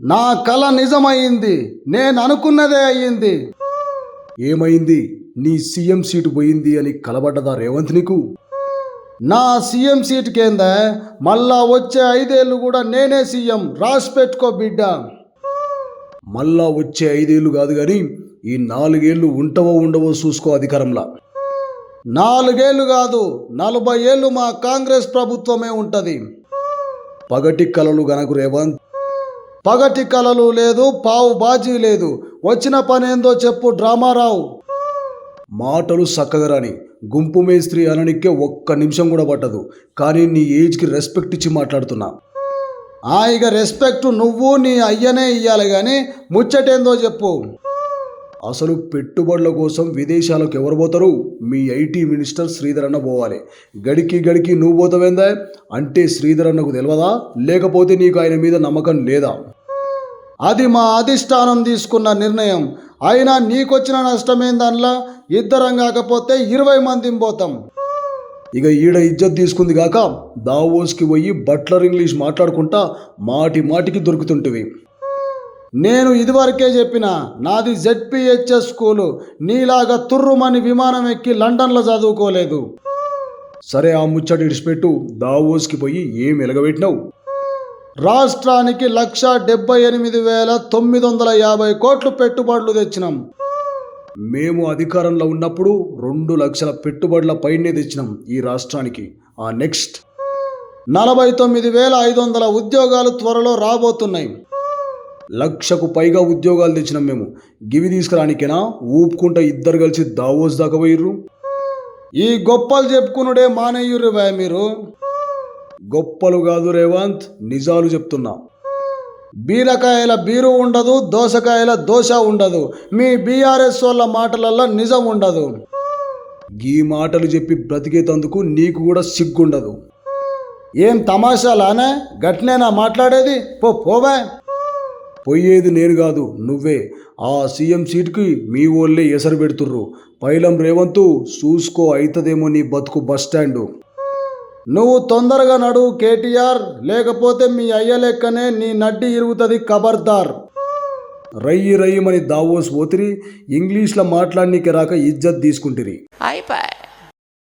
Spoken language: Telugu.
నా కల నిజమైంది నేను అనుకున్నదే అయ్యింది. ఏమైంది? నీ సీఎం సీటు పోయింది అని కలబడ్డదా రేవంత్ నీకు? నా సీఎం సీట్ కింద మళ్ళా వచ్చే ఐదేళ్ళు కూడా నేనే సీఎం రాసి పెట్టుకో బిడ్డ. మళ్ళా వచ్చే ఐదేళ్ళు కాదు కానీ ఈ నాలుగేళ్ళు ఉంటవో ఉండవో చూసుకో అధికారంలో. నాలుగేళ్ళు కాదు నలభై ఏళ్ళు మా కాంగ్రెస్ ప్రభుత్వమే ఉంటుంది. పగటి కలలు గనకు రేవంత్ పగటి కలలు లేదు పావు బాజీ లేదు. వచ్చిన పనేందో చెప్పు చెప్పు డ్రామారావు. మాటలు చక్కగరాని గుంపు మేస్త్రి అననికే ఒక్క నిమిషం కూడా పట్టదు. కానీ నీ ఏజ్కి రెస్పెక్ట్ ఇచ్చి మాట్లాడుతున్నా. ఆ ఇక రెస్పెక్ట్ నువ్వు నీ అయ్యనే ఇయ్యాలి కానీ ముచ్చటేందో చెప్పు. అసలు పెట్టుబడుల కోసం విదేశాలకు ఎవరు పోతారు? మీ ఐటీ మినిస్టర్ శ్రీధరన్న పోవాలి. గడికి గడికి నువ్వు పోతావేందా? అంటే శ్రీధరన్నకు తెలియదా లేకపోతే నీకు ఆయన మీద నమ్మకం లేదా? అది మా అధిష్టానం తీసుకున్న నిర్ణయం. అయినా నీకొచ్చిన నష్టమేం దానిలా ఇద్దరం కాకపోతే ఇరవై మంది పోతాం. ఇక ఈడ ఇజ్జత్ తీసుకుంది కాక దావోస్కి పోయి బట్లర్ ఇంగ్లీష్ మాట్లాడుకుంటా మాటి మాటికి దొరుకుతుంటివి. నేను ఇదివరకే చెప్పిన నాది జెడ్పిహెచ్ఎస్ స్కూలు. నీలాగా తుర్రుమని విమానం ఎక్కి లండన్లో చదువుకోలేదు. సరే ఆ ముచ్చట ఇడిచిపెట్టు. దావోస్కి పోయి ఏం ఎలగబెట్టినావు? రాష్ట్రానికి లక్ష డెబ్బై ఎనిమిది వేల తొమ్మిది వందల యాభై కోట్లు పెట్టుబడులు తెచ్చినాం. మేము అధికారంలో ఉన్నప్పుడు రెండు లక్షల పెట్టుబడుల పైనే తెచ్చినాం ఈ రాష్ట్రానికి. ఆ నెక్స్ట్ నలభై తొమ్మిది వేల ఐదు వందల ఉద్యోగాలు త్వరలో రాబోతున్నాయి. లక్షకు పైగా ఉద్యోగాలు తెచ్చినాం మేము. గివి తీసుకురానికేనా? ఊపుకుంటా ఇద్దరు కలిసి దావోస్ దాకా పోయిర్రు. ఈ గొప్పలు చెప్పుకునుడే మానేయుర్రు మీరు? గొప్పలు కాదు రేవంత్ నిజాలు చెప్తున్నా. బీరకాయల బీరు ఉండదు దోసకాయల దోశ ఉండదు. మీ బీఆర్ఎస్ వాళ్ళ మాటలల్లో నిజం ఉండదు. ఈ మాటలు చెప్పి బ్రతికేతందుకు నీకు కూడా సిగ్గుండదు. ఏం తమాషాలానే గట్నేనా మాట్లాడేది? పో పోవే. పోయేది నేను కాదు నువ్వే. ఆ సీఎం సీట్కి మీ వాళ్ళే ఎసరు పెడుతుర్రు. పైలం రేవంతు చూసుకో అవుతుందేమో నీ బతుకు బస్ స్టాండు నువ్వు తొందరగా నడువు కేటీఆర్. లేకపోతే మీ అయ్య లెక్కనే నీ నడ్డి ఇరుగుతుంది ఖబర్దార్ రయ్యి రయ్యమని దావోస్ పోతిరి ఇంగ్లీష్లో మాట్లాడనీకి రాక ఇజ్జత్ తీసుకుంటిరి అయిపోయి